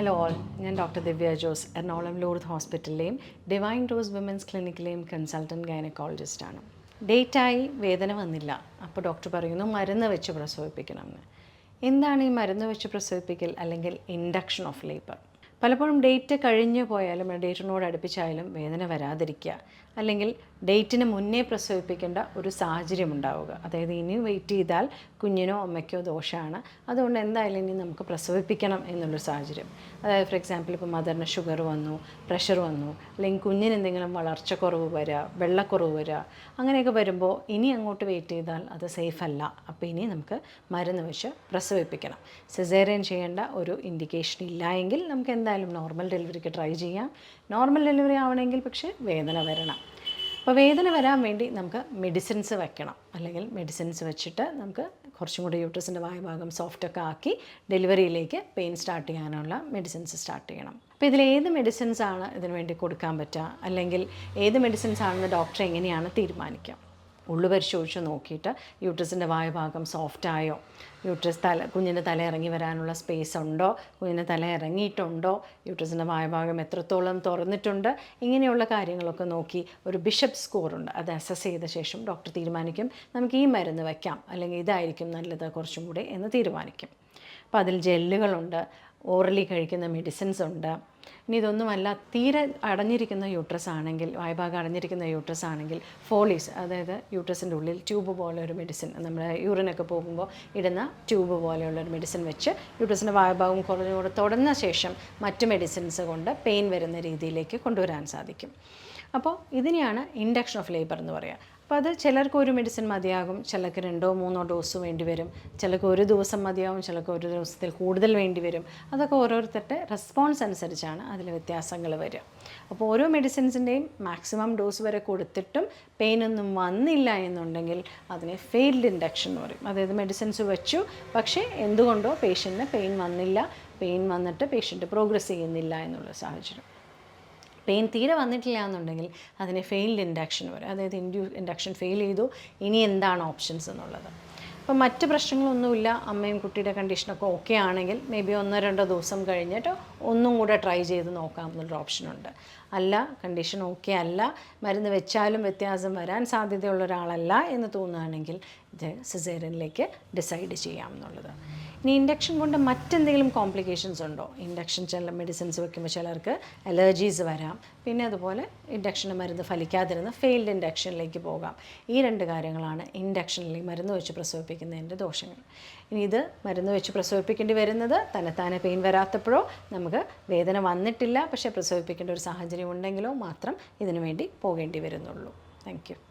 Hello all ഞാൻ doctor Divya Jose Ernakulam Lourdes ഹോസ്പിറ്റലിലെയും divine rose women's ക്ലിനിക്കിലെയും കൺസൾട്ടന്റ് ഗൈനക്കോളജിസ്റ്റാണ് ഡേറ്റായി വേദന വന്നില്ല. അപ്പോൾ ഡോക്ടർ പറയുന്നു മരുന്ന് വെച്ച് പ്രസവിപ്പിക്കണമെന്ന്. എന്താണ് ഈ മരുന്ന് വെച്ച് പ്രസവിപ്പിക്കൽ അല്ലെങ്കിൽ ഇൻഡക്ഷൻ ഓഫ് ലേബർ പലപ്പോഴും ഡേറ്റ് കഴിഞ്ഞു പോയാലും ഡേറ്റിനോട് അടുപ്പിച്ചായാലും വേദന വരാതിരിക്കുക. അല്ലെങ്കിൽ ഡേറ്റിന് മുന്നേ പ്രസവിപ്പിക്കേണ്ട ഒരു സാഹചര്യം ഉണ്ടാവുക. അതായത് ഇനി വെയിറ്റ് ചെയ്താൽ കുഞ്ഞിനോ അമ്മയ്ക്കോ ദോഷമാണ്. അതുകൊണ്ട് എന്തായാലും ഇനി നമുക്ക് പ്രസവിപ്പിക്കണം എന്നുള്ളൊരു സാഹചര്യം. അതായത് ഫോർ എക്സാമ്പിൾ ഇപ്പോൾ മദറിന് ഷുഗർ വന്നു പ്രഷർ വന്നു അല്ലെങ്കിൽ കുഞ്ഞിന് എന്തെങ്കിലും വളർച്ചക്കുറവ് വരിക വെള്ളക്കുറവ് വരിക അങ്ങനെയൊക്കെ വരുമ്പോൾ ഇനി അങ്ങോട്ട് വെയിറ്റ് ചെയ്താൽ അത് സേഫ് അല്ല. അപ്പോൾ ഇനി നമുക്ക് മരുന്ന് വെച്ച് പ്രസവിപ്പിക്കണം. സിസേറിയൻ ചെയ്യേണ്ട ഒരു ഇൻഡിക്കേഷൻ ഇല്ല എങ്കിൽ നമുക്ക് എന്തായാലും നോർമൽ ഡെലിവറിക്ക് ട്രൈ ചെയ്യാം. നോർമൽ ഡെലിവറി ആവണമെങ്കിൽ പക്ഷേ വേദന വരണം. അപ്പോൾ വേദന വരാൻ വേണ്ടി നമുക്ക് മെഡിസിൻസ് വെക്കണം. അല്ലെങ്കിൽ മെഡിസിൻസ് വെച്ചിട്ട് നമുക്ക് കുറച്ചും കൂടി യൂട്രസിന്റെ വായുഭാഗം സോഫ്റ്റൊക്കെ ആക്കി ഡെലിവറിയിലേക്ക് പെയിൻ സ്റ്റാർട്ട് ചെയ്യാനുള്ള മെഡിസിൻസ് സ്റ്റാർട്ട് ചെയ്യണം. അപ്പോൾ ഇതിൽ ഏത് മെഡിസിൻസ് ആണ് ഇതിനു വേണ്ടി കൊടുക്കാൻ പറ്റുക? അല്ലെങ്കിൽ ഏത് മെഡിസിൻസ് ആണെന്ന് ഡോക്ടർ എങ്ങനെയാണ് തീരുമാനിക്കുക? ഉള്ളു പരിശോധിച്ച് നോക്കിയിട്ട് യൂട്രസിന്റെ വായുഭാഗം സോഫ്റ്റായോ യൂട്രസ് തല കുഞ്ഞിന്റെ തല ഇറങ്ങി വരാനുള്ള സ്പേസ് ഉണ്ടോ? കുഞ്ഞിന്റെ തല ഇറങ്ങിയിട്ടുണ്ടോ? യൂട്രസിന്റെ വായുഭാഗം എത്രത്തോളം തുറന്നിട്ടുണ്ട്? ഇങ്ങനെയുള്ള കാര്യങ്ങളൊക്കെ നോക്കി ഒരു ബിഷപ്പ് സ്കോറുണ്ട് അത് അസസ് ചെയ്ത ശേഷം ഡോക്ടർ തീരുമാനിക്കും. നമുക്ക് ഈ മരുന്ന് വയ്ക്കാം. അല്ലെങ്കിൽ ഇതായിരിക്കും നല്ലത് കുറച്ചും കൂടി എന്ന് തീരുമാനിക്കും. അപ്പോൾ അതിൽ ജെല്ലുകളുണ്ട് ഓറലി കഴിക്കുന്ന മെഡിസിൻസ് ഉണ്ട്. ഇനി ഇതൊന്നുമല്ല തീരെ അടഞ്ഞിരിക്കുന്ന യൂട്രസ് ആണെങ്കിൽ വായ്ഭാഗം അടഞ്ഞിരിക്കുന്ന യൂട്രസ് ആണെങ്കിൽ ഫോളീസ് അതായത് യൂട്രസിന്റെ ഉള്ളിൽ ട്യൂബ് പോലെ ഒരു മെഡിസിൻ നമ്മൾ യൂറിനൊക്കെ പോകുമ്പോൾ ഇടുന്ന ട്യൂബ് പോലെയുള്ള ഒരു മെഡിസിൻ വെച്ച് യൂട്രസിന്റെ വായ്ഭാഗം കുറഞ്ഞുകൂടെ തുടർന്ന ശേഷം മറ്റ് മെഡിസിൻസ് കൊണ്ട് പെയിൻ വരുന്ന രീതിയിലേക്ക് കൊണ്ടുവരാൻ സാധിക്കും. അപ്പോൾ ഇതിനെയാണ് ഇൻഡക്ഷൻ ഓഫ് ലേബർ എന്ന് പറയുക. അപ്പോൾ അത് ചിലർക്ക് ഒരു മെഡിസിൻ മതിയാകും ചിലർക്ക് രണ്ടോ മൂന്നോ ഡോസ് വേണ്ടി വരും. ചിലർക്ക് ഒരു ദിവസം മതിയാകും ചിലർക്ക് ഒരു ദിവസത്തിൽ കൂടുതൽ വേണ്ടി വരും. അതൊക്കെ ഓരോരുത്തരുടെ റെസ്പോൺസ് അനുസരിച്ചാണ് അതിൽ വ്യത്യാസങ്ങൾ വരിക. അപ്പോൾ ഓരോ മെഡിസിൻസിന്റെയും മാക്സിമം ഡോസ് വരെ കൊടുത്തിട്ടും പെയിൻ ഒന്നും വന്നില്ല എന്നുണ്ടെങ്കിൽ അതിനെ ഫെയിൽഡ് ഇൻഡക്ഷൻ എന്ന് പറയും. അതായത് മെഡിസിൻസ് വെച്ചു പക്ഷേ എന്തുകൊണ്ടോ പേഷ്യന്റിന് പെയിൻ വന്നില്ല. പെയിൻ വന്നിട്ട് പേഷ്യന്റ് പ്രോഗ്രസ് ചെയ്യുന്നില്ല എന്നുള്ള സാഹചര്യം. പെയിൻ തീരെ വന്നിട്ടില്ല എന്നുണ്ടെങ്കിൽ അതിനെ ഫെയിൽഡ് ഇൻഡക്ഷൻ വരെ അതായത് ഇൻഡ്യൂ ഇൻഡക്ഷൻ ഫെയിൽ ചെയ്തു. ഇനി എന്താണ് ഓപ്ഷൻസ് എന്നുള്ളത്? അപ്പം മറ്റ് പ്രശ്നങ്ങളൊന്നുമില്ല. അമ്മയും കുട്ടിയുടെ കണ്ടീഷനൊക്കെ ഓക്കെ ആണെങ്കിൽ മേ ബി ഒന്നോ രണ്ടോ ദിവസം കഴിഞ്ഞിട്ട് ഒന്നും കൂടെ ട്രൈ ചെയ്ത് നോക്കാം എന്നുള്ളൊരു ഓപ്ഷനുണ്ട് അല്ല കണ്ടീഷൻ ഓക്കെ അല്ല. മരുന്ന് വെച്ചാലും വ്യത്യാസം വരാൻ സാധ്യതയുള്ള ഒരാളല്ല എന്ന് തോന്നുകയാണെങ്കിൽ സിസേറിയനിലേക്ക് ഡിസൈഡ് ചെയ്യാം എന്നുള്ളത് ഇനി ഇൻഡക്ഷൻ കൊണ്ട് മറ്റെന്തെങ്കിലും കോംപ്ലിക്കേഷൻസ് ഉണ്ടോ? ഇൻഡക്ഷൻ ചില മെഡിസിൻസ് വെക്കുമ്പോൾ ചിലർക്ക് അലർജീസ് വരാം. പിന്നെ അതുപോലെ ഇൻഡക്ഷന് മരുന്ന് ഫലിക്കാതിരുന്ന് ഫെയിൽഡ് ഇൻഡക്ഷനിലേക്ക് പോകാം. ഈ രണ്ട് കാര്യങ്ങളാണ് ഇൻഡക്ഷനിലേക്ക് മരുന്ന് വെച്ച് പ്രസവിപ്പിക്കുന്നതിന്റെ ദോഷങ്ങൾ. ഇനി ഇത് മരുന്ന് വെച്ച് പ്രസവിപ്പിക്കേണ്ടി വരുന്നത് തന്നെത്താനെ പെയിൻ വരാത്തപ്പോഴോ നമുക്ക് വേദന വന്നിട്ടില്ല പക്ഷേ പ്രസവിപ്പിക്കേണ്ട ഒരു സാഹചര്യം ഉണ്ടെങ്കിലോ മാത്രം ഇതിനു വേണ്ടി പോകേണ്ടി വരുന്നുള്ളൂ. താങ്ക്